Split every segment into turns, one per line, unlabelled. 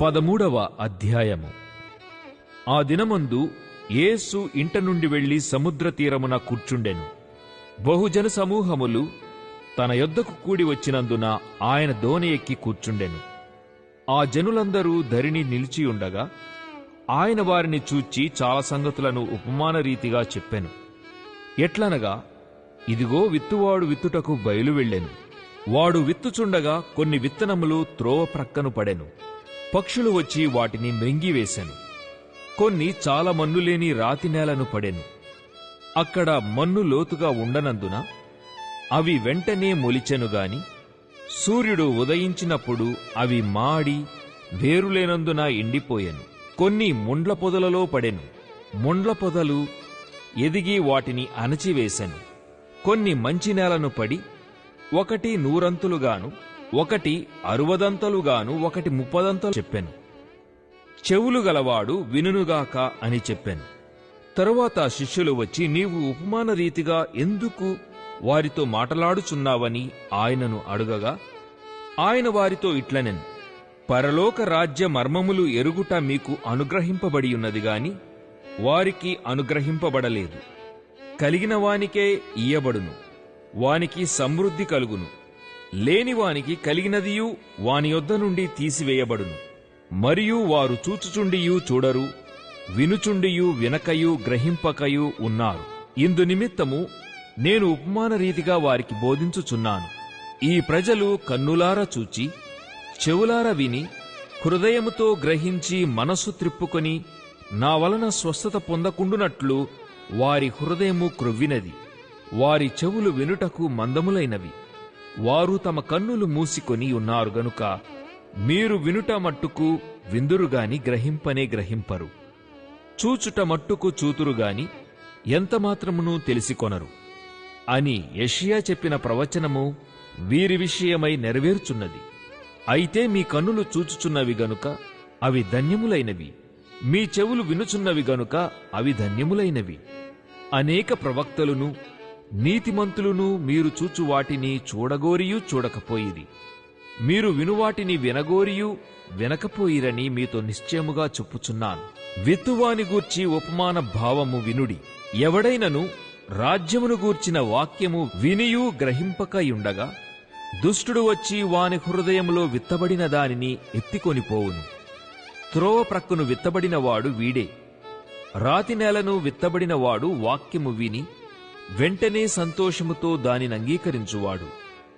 పదమూడవ అధ్యాయము. ఆ దినమందు యేసు ఇంట నుండి వెళ్ళి సముద్ర తీరమున కూర్చుండెను. బహుజన సమూహములు తన యొద్దకు కూడి వచ్చినందున ఆయన దోణి ఎక్కి కూర్చుండెను. ఆ జనులందరూ ధరిని నిలిచియుండగా ఆయన వారిని చూచి చాలా సంగతులను ఉపమాన రీతిగా చెప్పెను. ఎట్లనగా ఇదిగో విత్తువాడు విత్తుటకు బయలు వెళ్ళెను. వాడు విత్తుచుండగా కొన్ని విత్తనములు త్రోవ ప్రక్కను పడెను. పక్షులు వచ్చి వాటిని మ్రింగివేశెను కొన్ని చాలా మన్నులేని రాతి నేలను పడెను. అక్కడ మన్ను లోతుగా ఉండనందున అవి వెంటనే మొలిచెను గాని సూర్యుడు ఉదయించినప్పుడు అవి మాడి వేరులేనందున ఎండిపోయాను. కొన్ని ముండ్ల పొదలలో పడెను. ముండ్ల పొదలు ఎదిగి వాటిని అణచివేశాను కొన్ని మంచి నేలను పడి ఒకటి నూరంతులుగాను ఒకటి అరువదంతలుగాను ఒకటి ముప్పదంతలు చెప్పాను. చెవులు గలవాడు వినుగాక అని చెప్పాను. తరువాత శిష్యులు వచ్చి నీవు ఉపమాన రీతిగా ఎందుకు వారితో మాటలాడుచున్నావని ఆయనను అడుగగా ఆయన వారితో ఇట్లనెన్ పరలోక రాజ్య మర్మములు ఎరుగుట మీకు అనుగ్రహింపబడి ఉన్నది గాని వారికి అనుగ్రహింపబడలేదు. కలిగిన వానికే ఇయ్యబడును. వానికి సమృద్ధి కలుగును. లేనివానికి కలిగినదియు వాని యొద్ద నుండి తీసివేయబడును. మరియు వారు చూచుచుండియు చూడరు వినుచుండియు వినకయు గ్రహింపకయు ఉన్నారు. ఇందు నిమిత్తము నేను ఉపమాన రీతిగా వారికి బోధించుచున్నాను. ఈ ప్రజలు కన్నులార చూచి చెవులార విని హృదయముతో గ్రహించి మనస్సు త్రిప్పుకొని నా వలన స్వస్థత పొందకుండునట్లు వారి హృదయము క్రొవ్వినది. వారి చెవులు వినుటకు మందములైనవి. వారు తమ కన్నులు మూసికొని ఉన్నారు గనుక మీరు వినుట మట్టుకు విందురుగాని గ్రహింపనే గ్రహింపరు. చూచుట మట్టుకు చూతురుగాని ఎంతమాత్రమునూ తెలిసికొనరు. అని యషియా చెప్పిన ప్రవచనము వీరి విషయమై నెరవేర్చున్నది. అయితే మీ కన్నులు చూచుచున్నవి గనుక అవి ధన్యములైనవి. మీ చెవులు వినుచున్నవి గనుక అవి ధన్యములైనవి. అనేక ప్రవక్తలను నీతిమంతులును మీరు చూచు వాటిని చూడగోరియూ చూడకపోయిరి. మీరు వినువాటిని వినగోరియూ వినకపోయిరని మీతో నిశ్చయముగా చెప్పుచున్నాను. విత్తువాని గూర్చి ఉపమాన భావము వినుడి. ఎవడైనను రాజ్యమును గూర్చిన వాక్యము వినియూ గ్రహింపకయుండగా దుష్టుడు వచ్చి వాని హృదయంలో విత్తబడిన దానిని ఎత్తికొనిపోవును. త్రోవ ప్రక్కను విత్తబడినవాడు వీడే. రాతి నేలను విత్తబడినవాడు వాక్యము విని వెంటనే సంతోషముతో దానిని అంగీకరించువాడు.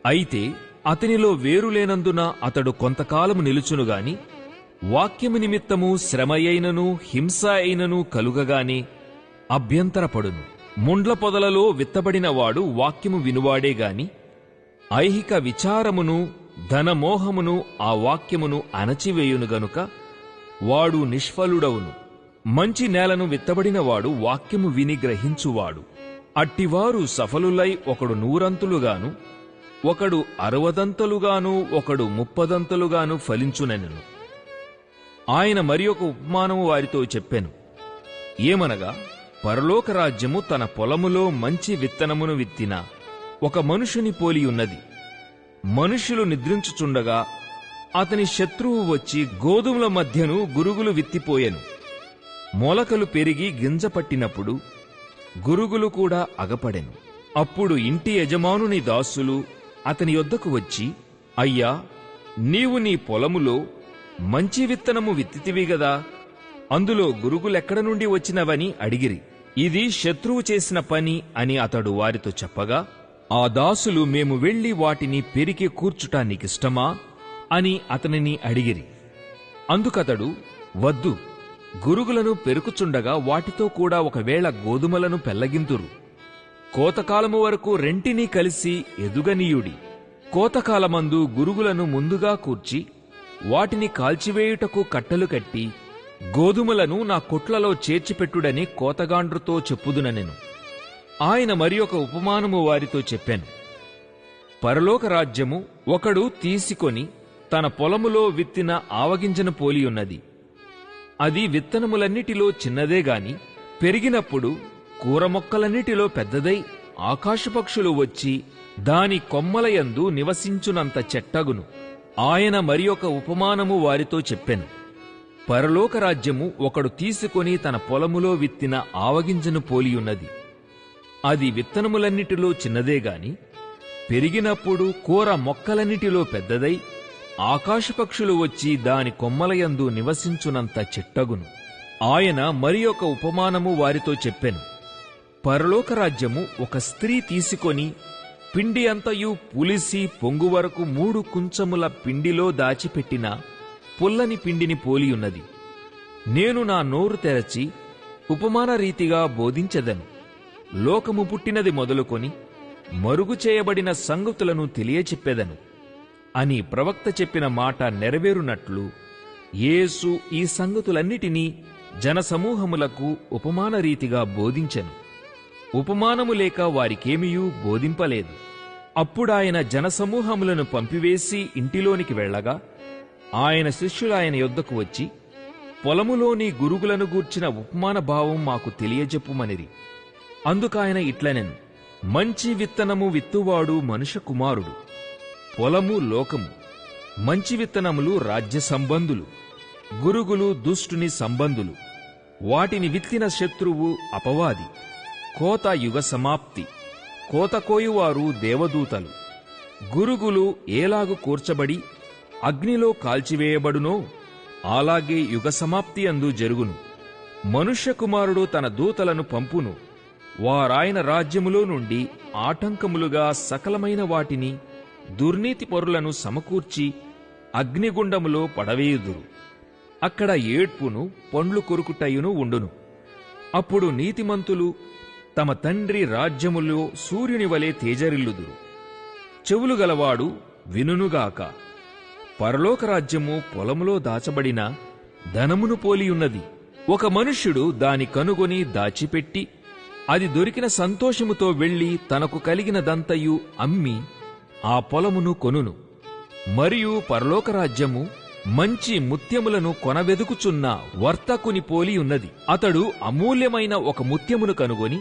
అయితే అతనిలో వేరు లేనందున అతడు కొంతకాలము నిలుచునుగాని వాక్యము నిమిత్తము శ్రమయైనను హింస అయినను కలుగగానే అభ్యంతరపడును. ముండ్ల పొదలలో విత్తబడినవాడు వాక్యము వినువాడే గాని ఐహిక విచారమును ధనమోహమును ఆ వాక్యమును అణచివేయును గనుక వాడు నిష్ఫలుడవును. మంచి నేలను విత్తబడినవాడు వాక్యము విని గ్రహించువాడు. అట్టివారు సఫలులై ఒకడు నూరంతులుగాను ఒకడు అరవదంతలుగాను ఒకడు ముప్పదంతలుగాను ఫలించునెను ఆయన మరి ఒక ఉపమానము వారితో చెప్పెను. ఏమనగా పరలోక రాజ్యము తన పొలములో మంచి విత్తనమును విత్తిన ఒక మనుషుని పోలి ఉన్నది. మనుషులు నిద్రించుచుండగా అతని శత్రువు వచ్చి గోధుమల మధ్యను గురుగులు విత్తిపోయెను. మొలకలు పెరిగి గింజ పట్టినప్పుడు గురుగులు కూడా అగపడెను. అప్పుడు ఇంటి యజమానుని దాసులు అతని యొద్దకు వచ్చి అయ్యా నీవు నీ పొలములో మంచి విత్తనము విత్తితివి గదా అందులో గురుగులెక్కడ నుండి వచ్చినవని అడిగిరి. ఇది శత్రువు చేసిన పని అని అతడు వారితో చెప్పగా ఆ దాసులు మేము వెళ్ళి వాటిని పెరికి కూర్చుట నీకిష్టమా అని అతనిని అడిగిరి. అందుకతడు వద్దు గురుగులను పెరుకుచుండగా వాటితో కూడా ఒకవేళ గోధుమలను పెల్లగింతురు కోతకాలము వరకు రెంటినీ కలిసి ఎదుగనీయుడి. కోతకాలమందు గురుగులను ముందుగా కూర్చి వాటిని కాల్చివేయుటకు కట్టలు కట్టి గోధుమలను నా కొట్లలో చేర్చిపెట్టుడని కోతగాండ్రుతో చెప్పుదుననెను. ఆయన మరి ఒక ఉపమానము వారితో చెప్పాను. పరలోక రాజ్యము ఒకడు తీసుకొని తన పొలములో విత్తిన ఆవగింజను పోలియున్నది. అది విత్తనములన్నిటిలో చిన్నదే గాని పెరిగినప్పుడు కూర మొక్కలన్నిటిలో పెద్దదై ఆకాశపక్షులు వచ్చి దాని కొమ్మలయందు నివసించునంత చెట్టగును. ఆయన మరి ఒక ఉపమానము వారితో చెప్పెను. పరలోక రాజ్యము ఒకడు తీసుకొని తన పొలములో విత్తిన ఆవగింజను పోలియున్నది. అది విత్తనములన్నిటిలో చిన్నదే గాని పెరిగినప్పుడు కూర మొక్కలన్నిటిలో పెద్దదై ఆకాశపక్షులు వచ్చి దాని కొమ్మలయందు నివసించునంత చిట్టగును. ఆయన మరి ఒక ఉపమానము వారితో చెప్పెను. పరలోక రాజ్యము ఒక స్త్రీ తీసుకొని పిండి అంతయు పులిసి పొంగు వరకు మూడు కుంచముల పిండిలో దాచిపెట్టిన పుల్లని పిండిని పోలియున్నది. నేను నా నోరు తెరచి ఉపమాన రీతిగా బోధించదను. లోకము పుట్టినది మొదలుకొని మరుగు చేయబడిన సంగతులను తెలియచెప్పెదను. అని ప్రవక్త చెప్పిన మాట నెరవేరునట్లు యేసు ఈ సంగతులన్నిటినీ జనసమూహములకు ఉపమాన రీతిగా బోధించెను. ఉపమానము లేక వారికేమియూ బోధింపలేదు. అప్పుడాయన జనసమూహములను పంపివేసి ఇంటిలోనికి వెళ్ళగా ఆయన శిష్యులాయన యొద్దకు వచ్చి పొలములోని గురుగులను గూర్చిన ఉపమాన భావం మాకు తెలియజెప్పుమనిరి. అందుకాయన ఇట్లనెను. మంచి విత్తనము విత్తువాడు మనుష కుమారుడు. పొలము లోకము మంచి విత్తనములు రాజ్య సంబంధులు గురుగులు దుష్టుని సంబంధులు వాటిని విత్తిన శత్రువు అపవాది కోత యుగ సమాప్తి కోత కోయువారు దేవదూతలు గురుగులు ఏలాగు కూర్చబడి అగ్నిలో కాల్చివేయబడునో అలాగే యుగ సమాప్తి అందు జరుగును. మనుష్య కుమారుడు తన దూతలను పంపును వారాయన రాజ్యములో నుండి ఆటంకములుగా సకలమైన వాటిని దుర్నీతి పరులను సమకూర్చి అగ్నిగుండములో పడవేయుదురు. అక్కడ ఏడ్పును పండ్లు కొరుకుటయును ఉండును. అప్పుడు నీతిమంతులు తమ తండ్రి రాజ్యములో సూర్యుని వలె తేజరిల్లుదురు. చెవులు గలవాడు వినునుగాక. పరలోక రాజ్యము పొలములో దాచబడిన ధనమును పోలియున్నది. ఒక మనుష్యుడు దాని కనుగొని దాచిపెట్టి అది దొరికిన సంతోషముతో వెళ్ళి తనకు కలిగినదంతయు అమ్మి ఆ పొలమును కొనును. మరియు పరలోక రాజ్యము మంచి ముత్యములను కొనవెదుకుచున్న వర్తకుని పోలి ఉన్నది. అతడు అమూల్యమైన ఒక ముత్యమును కనుగొని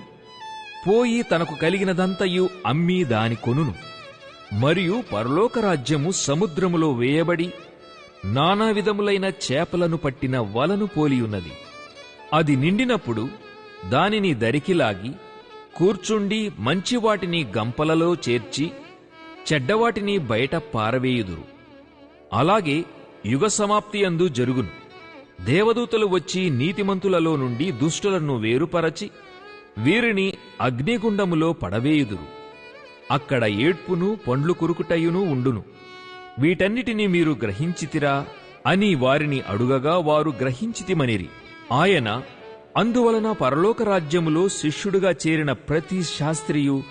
పోయి తనకు కలిగినదంతయు అమ్మి దాని కొనును. మరియు పరలోక రాజ్యము సముద్రములో వేయబడి నానా విధములైన చేపలను పట్టిన వలను పోలియున్నది అది నిండినప్పుడు దానిని దరికిలాగి కూర్చుండి మంచి వాటిని గంపలలో చేర్చి చెడ్డవాటిని బయట పారవేయుదురు. అలాగే యుగ సమాప్తి అందు జరుగును. దేవదూతలు వచ్చి నీతిమంతులలో నుండి దుష్టులను వేరుపరచి వీరిని అగ్నిగుండములో పడవేయుదురు. అక్కడ ఏడ్పును పండ్లు కురుకుటయును ఉండును. వీటన్నిటిని మీరు గ్రహించితిరా అని వారిని అడుగగా వారు గ్రహించితిమనిరి. ఆయన అందువలన పరలోక రాజ్యములో శిష్యుడుగా చేరిన ప్రతి శాస్త్రియు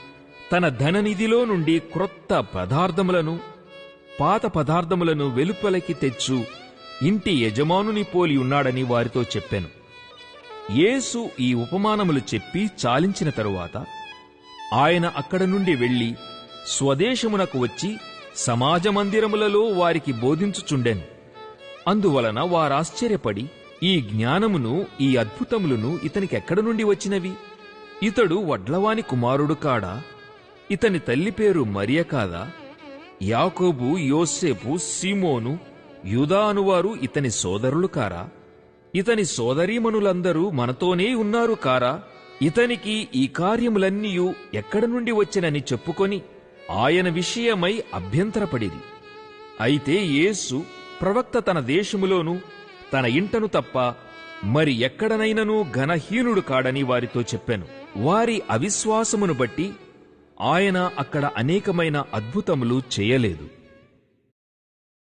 తన ధననిధిలో నుండి క్రొత్త పదార్థములను పాత పదార్థములను వెలుపలకి తెచ్చు ఇంటి యజమానుని పోలి ఉన్నాడని వారితో చెప్పాను. యేసు ఈ ఉపమానములు చెప్పి చాలించిన తరువాత ఆయన అక్కడ నుండి వెళ్ళి స్వదేశమునకు వచ్చి సమాజ మందిరములలో వారికి బోధించుచుండెను. అందువలన వారాశ్చర్యపడి ఈ జ్ఞానమును ఈ అద్భుతములను ఇతనికెక్కడ నుండి వచ్చినవి? ఇతడు వడ్లవాని కుమారుడు కాడా? ఇతని తల్లి పేరు మరియ కాదా? యాకోబు యోసేపు సీమోను యుదా అనువారు ఇతని సోదరులు కారా? ఇతని సోదరీమణులందరూ మనతోనే ఉన్నారు కారా? ఇతనికి ఈ కార్యములన్నీయు ఎక్కడ నుండి వచ్చినని చెప్పుకొని ఆయన విషయమై అభ్యంతరపడిరి. అయితే యేసు ప్రవక్త తన దేశములోనూ తన ఇంటను తప్ప మరి ఎక్కడనైనను ఘనహీనుడు కాడని వారితో చెప్పాను. వారి అవిశ్వాసమును బట్టి ఆయన అక్కడ అనేకమైన అద్భుతములు చేయలేదు.